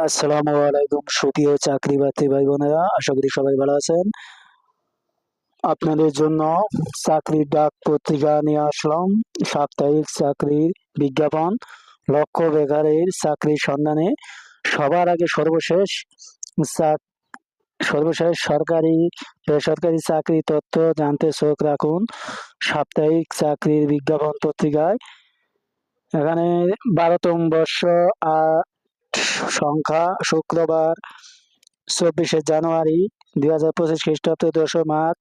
আসসালামু আলাইকুম, সুপ্রিয় চাকরি বাকরি ভাই বোনেরা আশা করি সবাই ভালো আছেন। আপনাদের জন্য চাকরির ডাক পত্রিকা নিয়ে আসলাম, সাপ্তাহিক চাকরির বিজ্ঞাপন, লক্ষ বেকারের চাকরির সন্ধানে। সবার আগে সর্বশেষ চাক- সর্বশেষ সরকারি, বেসরকারি চাকরি তথ্য জানতে চোখ রাখুন, সাপ্তাহিক চাকরির বিজ্ঞাপন পত্রিকায়। এখানে বারোতম বর্ষ সংখ্যা শুক্রবার, চব্বিশে জানুয়ারি দুই হাজার পঁচিশ খ্রিস্টাব্দ দশই মাঘ,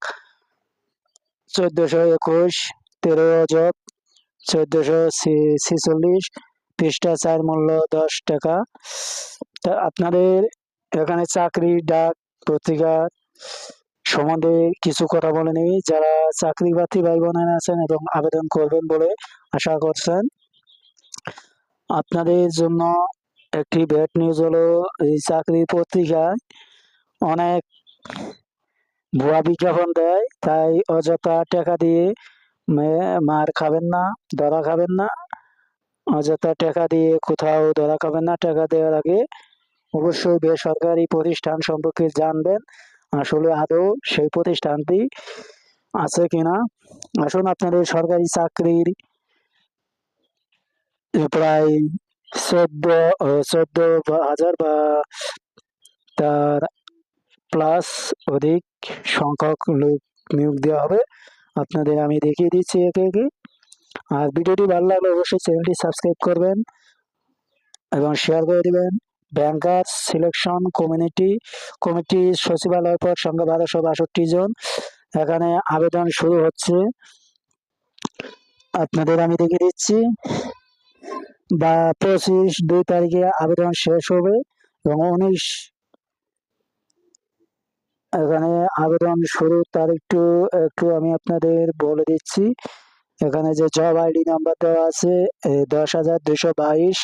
চোদ্দশো একুশ, তেরো অজব চোদ্দশো ছিচল্লিশ, পৃষ্ঠা চার মূল্য দশ টাকা। তা আপনাদের এখানে চাকরি, ডাক, পত্রিকা সম্বন্ধে কিছু কথা বলে নেই। যারা চাকরি প্রার্থী ভাই বোনেরা আছেন এবং আবেদন করবেন বলে আশা করছেন, আপনাদের জন্য একটি ব্যাড নিউজ হলো, এই চাকরি পত্রিকায় অনেক ভুয়া বিজ্ঞাপন দেয়, তাই অযথা টাকা দিয়ে মার খাবেন না, ধরা খাবেন না। অযথা টাকা দিয়ে কোথাও ধরা খাবেন না, টাকা দেওয়ার আগে অবশ্যই বেসরকারি প্রতিষ্ঠান সম্পর্কে জানবেন, আসলে আদৌ সেই প্রতিষ্ঠানটি আছে কিনা। আসুন আপনাদের সরকারি চাকরির প্রায় চোদ্দ চোদ্দ হাজার বা তার প্লাস অধিক সংখ্যক লোক নিয়োগ দেওয়া হবে। আপনাদের আমি দেখিয়ে দিচ্ছি একে একে। আর ভিডিওটি ভালো লাগলে অবশ্যই চ্যানেলটি সাবস্ক্রাইব করবেন এবং শেয়ার করে দেবেন। ব্যাংকার সিলেকশন কমিউনিটি কমিটি সচিবালয় পর সংখ্যা বারোশো বাষট্টি জন। এখানে আবেদন শুরু হচ্ছে। আপনাদের আমি দেখিয়ে দিচ্ছি। বা পঁচিশ দুই তারিখে আবেদন শেষ হবে এবং উনিশ এখানে আবেদন শুরুর তারিখটু একটু আমি আপনাদের বলে দিচ্ছি। এখানে যে জব আইডি নাম্বার দেওয়া আছে দশ হাজার দুশো বাইশ।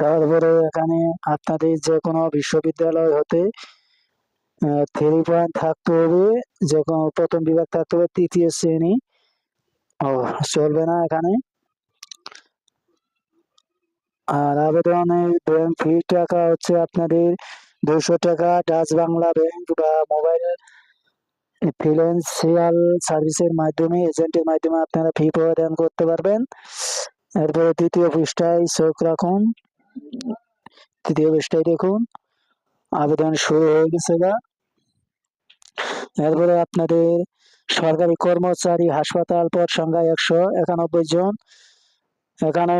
তারপরে এখানে আপনাদের যে কোনো বিশ্ববিদ্যালয় হতে থ্রি পয়েন্ট থাকতে হবে, যে কোনো প্রথম বিভাগ থাকতে হবে, তৃতীয় শ্রেণি। ও, চলবে না এখানে। আর আবেদনের ব্যাংক ফি টাকা হচ্ছে আপনাদের দুশো টাকা, ডাচ বাংলা ব্যাংক বা মোবাইল ফিনান্সিয়াল সার্ভিসের মাধ্যমে এজেন্টের মাধ্যমে আপনারা ফি প্রদান করতে পারবেন। এরপরে তৃতীয় পৃষ্ঠায় চোখ রাখুন। তৃতীয় পৃষ্ঠায় দেখুন। আবেদন শুরু হয়ে গেছে গা। এরপরে আপনাদের সরকারি কর্মচারী হাসপাতাল পদ সংখ্যা একশো একানব্বই জন। এখানে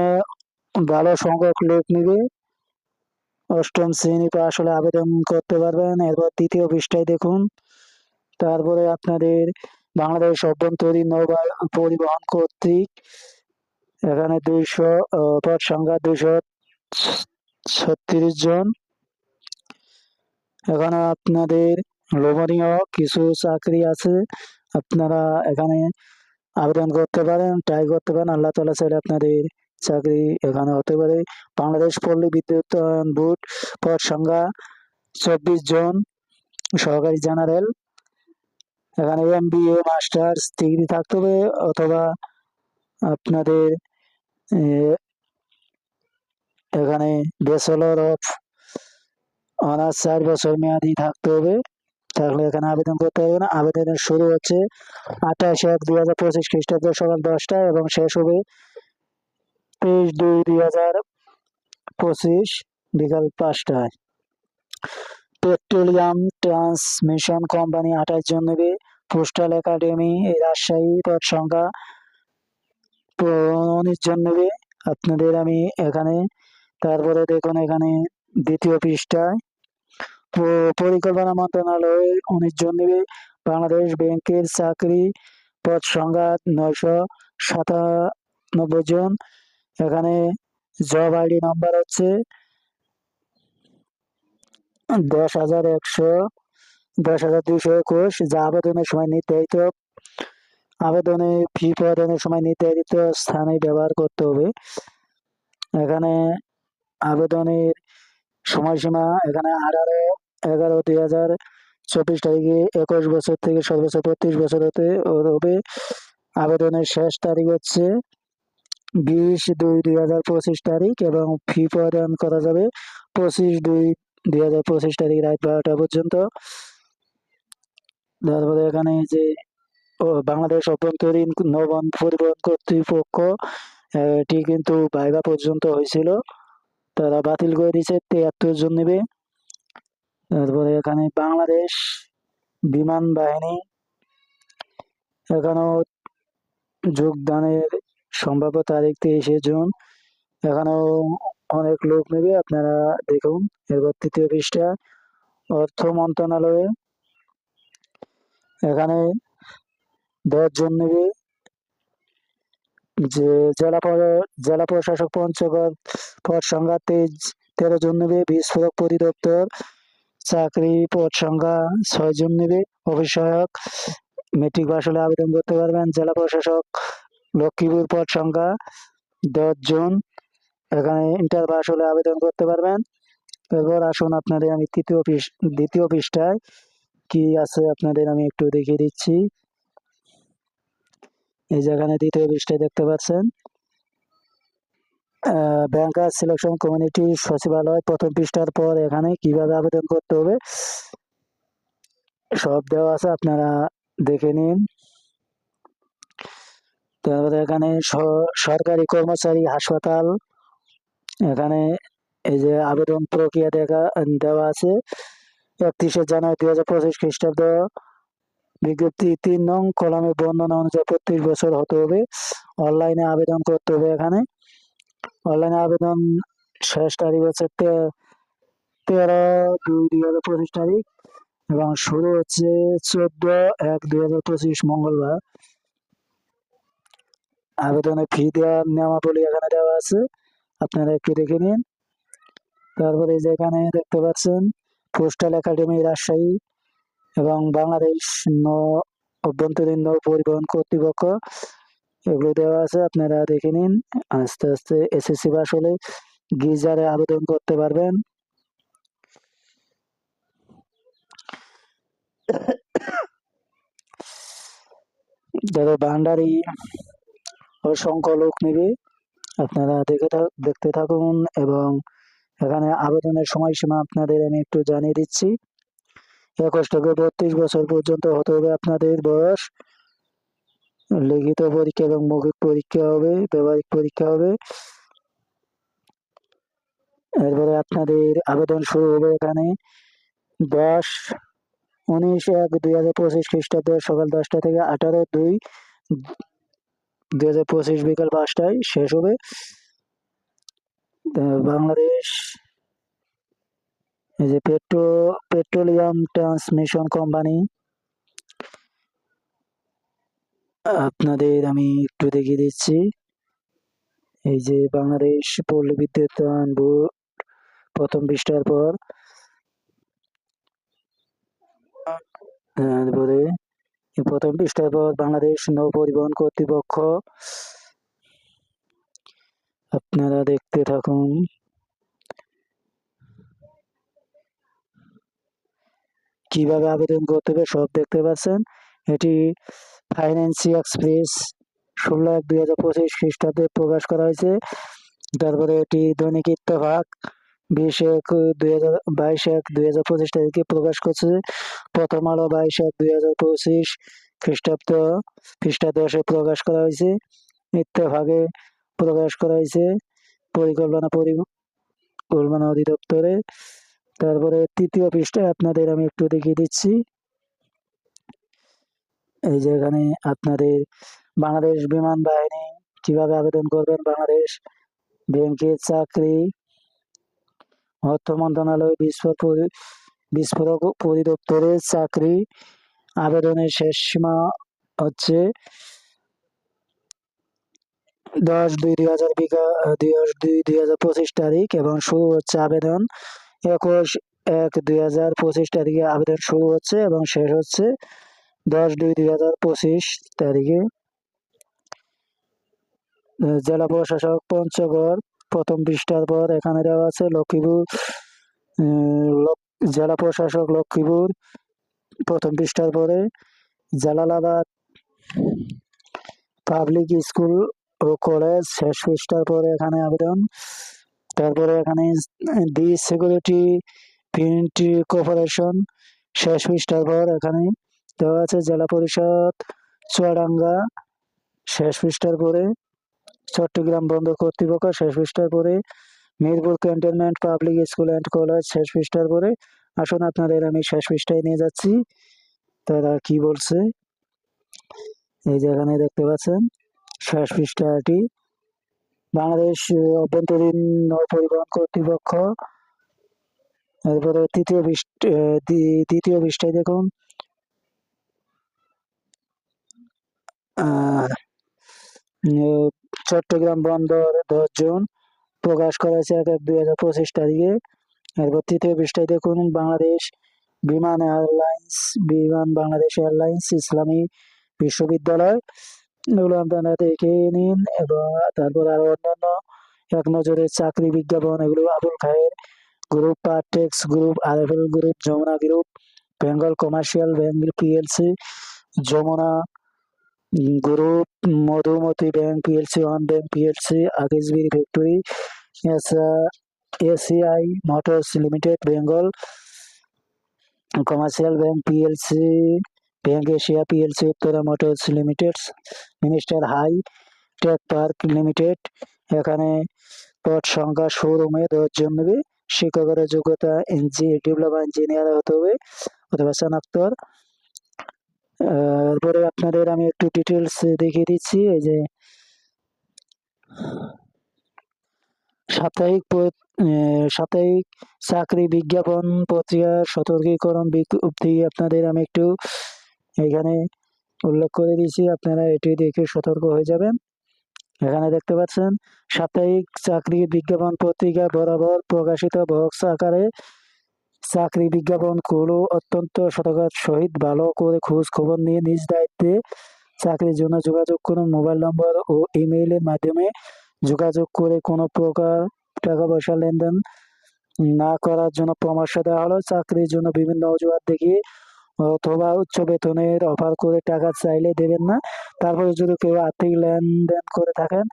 ভালো সংখ্যক লোক নিবে। অষ্টম শ্রেণি পাশ হলে আবেদন করতে পারবেন। এরপর তৃতীয় পৃষ্ঠায় দেখুন। তারপরে আপনাদের বাংলাদেশ অভ্যন্তরীণ নৌ পরিবহন কর্তৃক এখানে দুইশো পদ সংখ্যা দুইশো ছত্রিশ জন। এখানে আপনাদের লোভনীয় কিছু চাকরি আছে। আপনারা এখানে আবেদন করতে পারেন ট্রাই করতে পারেন। আল্লাহ তালা চাইলে আপনাদের চাকরি এখানে। হতে পারে বাংলাদেশ পল্লী বিদ্যুৎ বোর্ড পদ সংখ্যা চব্বিশ জন সহকারী জেনারেল। এখানে M B A masters, degree থাকতে হবে অথবা আপনাদের এখানে ব্যাচেলর অফ অনার্স চার বছর মেয়াদি থাকতে হবে। তাহলে এখানে আবেদন করতে হবে না। আবেদনের শুরু হচ্ছে আঠাশ এক দুই হাজার পঁচিশ খ্রিস্টাব্দ সকাল দশটায় এবং শেষ হবে তেইশ দুই দুই হাজার পঁচিশ বিকাল পাঁচটায়। পেট্রোলিয়াম ট্রান্সমিশন কোম্পানি আঠাশ জন নেবে। পোস্টাল একাডেমি রাজশাহী পদ সংখ্যা উনিশ জন নেবে। আপনাদের আমি এখানে, তারপরে দেখুন এখানে দ্বিতীয় পৃষ্ঠায়। পরিকল্পনা মন্ত্রণালয়ে উনিশ জন নেবে। বাংলাদেশ ব্যাংকের চাকরি পদ সংখ্যা নয়শো সাতানব্বই জন। এখানে জব আইডি নাম্বার হচ্ছে দশ হাজার একশো, দশ হাজার দুইশো একুশ। যা আবেদনের সময় নির্ধারিত আবেদনে ফি প্রদানের সময় নির্ধারিত স্থানে ব্যবহার করতে হবে। এখানে আবেদনের সময়সীমা এখানে আঠারো, এগারো, দুই হাজার চব্বিশ তারিখে, একুশ বছর থেকে সর্বোচ্চ বত্রিশ বছর হতে হবে। আবেদনের শেষ তারিখ হচ্ছে বিশ দুই দুই হাজার পঁচিশ তারিখ এবং ফি প্রদান করা যাবে পঁচিশ দুই দুই হাজার পঁচিশ তারিখ রাত বারোটা পর্যন্ত। তারপরে এখানে যে বাংলাদেশ অভ্যন্তরীণ নৌবহন পরিবহন কর্তৃপক্ষ এটি কিন্তু ভাইবা পর্যন্ত হয়েছিল। তারা বাতিল করে দিয়েছে, তিয়াত্তর জন নেবে। তারপরে এখানে বাংলাদেশ বিমান বাহিনী, এখানেও যোগদানের সম্ভাব্য তারিখ তেইশে জুন। এখানেও অনেক লোক নেবে, আপনারা দেখুন। এরপর তৃতীয় পৃষ্ঠা, অর্থ মন্ত্রণালয়ে। এখানে দশ জন নেবে। যে জেলা জেলা প্রশাসক পঞ্চগড় পদ সংখ্যা তেইশ, তেরো জন নেবে। বিস্ফোরক পরিদপ্তর, চাকরি পদ সংখ্যা ছয় জন নেবে। অভিষয়ক মেট্রিক পাশ হলে আবেদন করতে পারবেন। জেলা প্রশাসক লক্ষ্মীপুর পদ সংখ্যা দশ জন। এখানে ইন্টার পাস হলে আবেদন করতে পারবেন। এরপর আসুন আপনাদের আমি তৃতীয় পৃষ- দ্বিতীয় পৃষ্ঠায়। কি আছে আপনাদের আমি একটু দেখিয়ে দিচ্ছি। এই যেখানে দ্বিতীয় পৃষ্ঠায় দেখতে পাচ্ছেন। ব্যাংকার সিলেকশন কমিউনিটি সচিবালয় প্রথম পৃষ্ঠার পর এখানে কীভাবে আবেদন করতে হবে, সব দেওয়া আছে, আপনারা দেখে নিন। তারপরে এখানে স- সরকারি কর্মচারী হাসপাতাল, এখানে এই যে আবেদন প্রক্রিয়া দেখা, দেওয়া আছে। একত্রিশে জানুয়ারি দুই হাজার পঁচিশ খ্রিস্টাব্দ, বিজ্ঞপ্তি তিন নং কলামে বর্ণনা অনুযায়ী প্রত্যেক বছর হতে হবে। অনলাইনে আবেদন করতে হবে এখানে। অনলাইনে আবেদন শেষ তারিখ হচ্ছে তেরো দুই দুই হাজার পঁচিশ তারিখ এবং শুরু হচ্ছে চোদ্দ এক দুই হাজার পঁচিশ মঙ্গলবার। আবেদনে ফি দেওয়ার নিয়মাবলী এখানে দেওয়া আছে। আপনারা একটু দেখে নিন। তারপরে যেখানে দেখতে পাচ্ছেন, পোস্টাল একাডেমি রাজশাহী এবং বাংলাদেশ নৌ, অভ্যন্তরীণ নৌ পরিবহন কর্তৃপক্ষ, এগুলো দেওয়া আছে। আপনারা দেখে নিন, আস্তে আস্তে এসএসসি পাস হলে গিজারে আবেদন করতে পারবেন। ধরো ভান্ডারি অসংখ্য লোক নেবে। আপনারা দেখে দেখতে থাকুন এবং এখানে আবেদনের সময়সীমা আপনাদের আমি একটু জানিয়ে দিচ্ছি। একুশ থেকে বত্রিশ বছর পর্যন্ত হতে হবে আপনাদের বয়স। লিখিত পরীক্ষা এবং মৌখিক পরীক্ষা হবে, ব্যবহারিক পরীক্ষা হবে। এরপরে আপনাদের আবেদন শুরু হবে এখানে দশ, উনিশ, এক, দুই হাজার পঁচিশ খ্রিস্টাব্দ সকাল দশটা থেকে আঠারো, দুই দুই হাজার পঁচিশ বিকাল পাঁচটায় শেষ হবে। বাংলাদেশ এই যে পেট্রো, পেট্রোলিয়াম ট্রান্সমিশন কোম্পানি। আপনাদের আমি একটু দেখিয়ে দিচ্ছি। এই যে বাংলাদেশ পল্লী বিদ্যুতায়ন বোর্ড প্রথম পৃষ্ঠার পর। তারপরে এই প্রথম পৃষ্ঠার পর বাংলাদেশ নৌ পরিবহন কর্তৃপক্ষ। আপনারা দেখতে থাকুন। কীভাবে আবেদন করতে হবে সব দেখতে পাচ্ছেন। এটি ফাইন্যান্সি এক্সপ্রেস ষোলো এক দুই হাজার পঁচিশ খ্রিস্টাব্দে প্রকাশ করা হয়েছে। তারপরে এটি দৈনিক ইত্তেফাক। বিশ এক দুই হাজার, বাইশ এক দুই হাজার পঁচিশ তারিখে প্রকাশ করছে। প্রথম আলো বাইশ এক দুই হাজার পঁচিশ খ্রিস্টাব্দ দশে প্রকাশ করা হয়েছে। ইত্তেফাকে প্রকাশ করা হয়েছে। পরিকল্পনা পরিকল্পনা অধিদপ্তরে। তারপরে তৃতীয় পৃষ্ঠায় আপনাদের আমি একটু দেখিয়ে দিচ্ছি। এই যে এখানে আপনাদের বাংলাদেশ বিমান বাহিনী কীভাবে আবেদন করবেন? বাংলাদেশ ব্যাংকের চাকরি অর্থ মন্ত্রণালয় বিস্ফোরক বিস্ফোরক পরিদপ্তরের চাকরি আবেদনের শেষ সীমা হচ্ছে দশ দুই দুই হাজার বিঘা দশ দুই দুই হাজার পঁচিশ তারিখ এবং শুরু হচ্ছে আবেদন একুশ এক দুই হাজার পঁচিশ তারিখে আবেদন শুরু হচ্ছে এবং শেষ হচ্ছে দশ দুই দুই হাজার পঁচিশ তারিখে। জেলা প্রশাসক পঞ্চগড় প্রথম পৃষ্ঠার পর এখানে দেওয়া আছে লক্ষ্মীপুর জেলা প্রশাসক লক্ষ্মীপুর। প্রথম পৃষ্ঠার পরে জালালাবাদ পাবলিক স্কুল ও কলেজ। শেষ পৃষ্ঠার পরে এখানে আবেদন। তারপরে এখানে দি সিকিউরিটি প্রিন্ট কর্পোরেশন। শেষ পৃষ্ঠার পর এখানে দেওয়া আছে জেলা পরিষদ, চুয়াডাঙ্গা। শেষ পৃষ্ঠার পরে চট্টগ্রাম বন্দর কর্তৃপক্ষ শেষ পৃষ্ঠার পরে Mirpur cantonment public school and college শেষ পৃষ্ঠার পরে আসুন আপনাদের আমি শেষ পৃষ্ঠায় নিয়ে যাচ্ছি। তারা কি বলছে? এই যে এখানে দেখতে পাচ্ছেন, শেষ পৃষ্ঠাটি। বাংলাদেশ অভ্যন্তরীণ পরিবহন কর্তৃপক্ষ, এরপরে তৃতীয় দ্বিতীয় পৃষ্ঠায় দেখুন। চট্টগ্রাম বন্দর দশ জুন প্রকাশ করেছে এক এক দুই হাজার পঁচিশ তারিখে। এরপর তৃতীয় পৃষ্ঠায় দেখুন, বাংলাদেশ বিমান এয়ারলাইন্স, বিমান বাংলাদেশ এয়ারলাইন্স ইসলামী বিশ্ববিদ্যালয়। এগুলো আপনারা দেখে নিন, এবং তারপর আরও অন্যান্য এক নজরে চাকরি বিজ্ঞাপন, এগুলো Abul Khair group Partex group RFL group Jamuna group Bengal commercial bank PLC Jamuna group Madhumati bank PLC one bank PLC আগেজবির factory ACI motors limited, Bengal, commercial bank PLC bank Asia PLC Uttara motors limited minister hi tech park limited, এখানে পদ সংখ্যা শোরুমে দশজন নেবে। শিক্ষকের যোগ্যতা ইঞ্জি diploma engineer হতে হবে, অথবা স্নাতক। এরপরে আপনাদের আমি একটু ডিটেলস দেখিয়ে দিচ্ছি, এই যে সাপ্তাহিক সাপ্তাহিক চাকরি বিজ্ঞাপন পত্রিকার সতর্কীকরণ বিজ্ঞপ্তি আপনাদের আমি একটু এখানে উল্লেখ করে দিয়েছি, আপনারা এটি দেখে সতর্ক হয়ে যাবেন। এখানে দেখতে পাচ্ছেন, সাপ্তাহিক চাকরি বিজ্ঞাপন পত্রিকা বরাবর প্রকাশিত বক্স আকারে চাকরি বিজ্ঞাপন বিজ্ঞাপনগুলো অত্যন্ত সতর্কতার সহিত ভালো করে খোঁজ খবর নিয়ে নিজ দায়িত্বে চাকরির জন্য যোগাযোগ করুন। মোবাইল নম্বর ও ইমেইলের মাধ্যমে যোগাযোগ করে কোনো প্রকার টাকা পয়সা লেনদেন না করার জন্য পরামর্শ দেওয়া হলো। চাকরির জন্য বিভিন্ন অজুহাত দেখিয়ে অথবা উচ্চ বেতনের অফার করে টাকা চাইলে দেবেন না। তারপরে যদি কেউ আর্থিক লেনদেন করে থাকেন,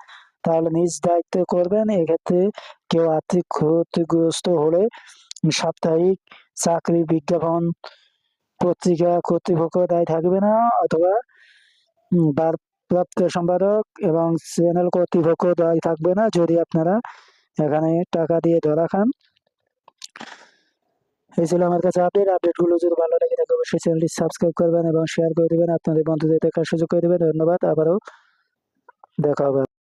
তাহলে নিজ দায়িত্বে করবেন। এক্ষেত্রে কেউ আর্থিক ক্ষতিগ্রস্ত হলে সাপ্তাহিক চাকরি বিজ্ঞাপন পত্রিকা কর্তৃপক্ষ দায়ী থাকবে না অথবা ভারপ্রাপ্ত সম্পাদক এবং চ্যানেল কর্তৃপক্ষ দায়ী থাকবে না যদি আপনারা এখানে টাকা দিয়ে ধরা খান। এই ছিল আমার কাছে আপডেট আপডেটগুলো যদি ভালো লাগে থাকে অবশ্যই চ্যানেলটি সাবস্ক্রাইব করবেন এবং শেয়ার করে দেবেন। আপনাদের বন্ধুদের দেখার সুযোগ করে দেবেন। ধন্যবাদ। আবারও দেখা হবে।